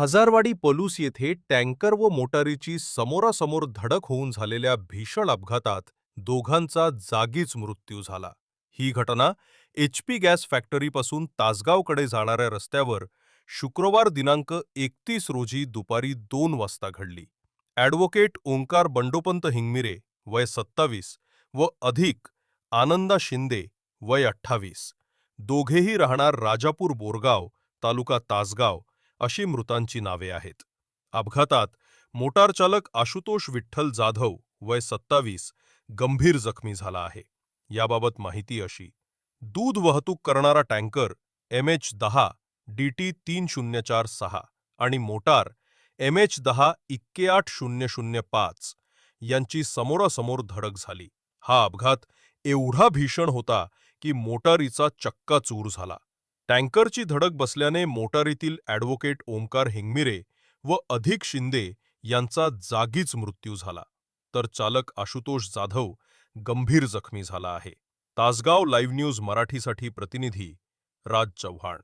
हजारवाडी पलूस येथे टँकर व मोटारीची समोरासमोर धडक होऊन झालेल्या भीषण अपघातात दोघांचा जागीच मृत्यू झाला. ही घटना एचपी गॅस फॅक्टरीपासून तासगावकडे जाणाऱ्या रस्त्यावर शुक्रवार दिनांक एकतीस रोजी दुपारी दोन वाजता घडली. ॲडव्होकेट ओंकार बंडोपंत हिंगमिरे वय सत्तावीस व अधिक आनंदा शिंदे वय अठ्ठावीस दोघेही राहणार राजापूर बोरगाव तालुका तासगाव अशी मृतांची नावे आहेत. अपघातात मोटार चालक आशुतोष विठ्ठल जाधव वय सत्तावीस गंभीर जखमी झाला आहे. याबाबत माहिती अशी दूध वाहतूक करणारा टँकर एम एच दहा डी टी तीन शून्य चार सहा आणि मोटार एम एच दहा इक्केआठ शून्य शून्य पाच यांची समोरासमोर धडक झाली. हा अपघात एवढा भीषण होता की मोटारीचा चक्काचूर झाला. टँकरची धडक बसल्याने मोटारीतील ॲडव्होकेट ओंकार हिंगमिरे व अधिक शिंदे यांचा जागीच मृत्यू झाला. तर चालक आशुतोष जाधव गंभीर जखमी झाला आहे. तासगाव लाईव्ह न्यूज मराठीसाठी प्रतिनिधी राज चव्हाण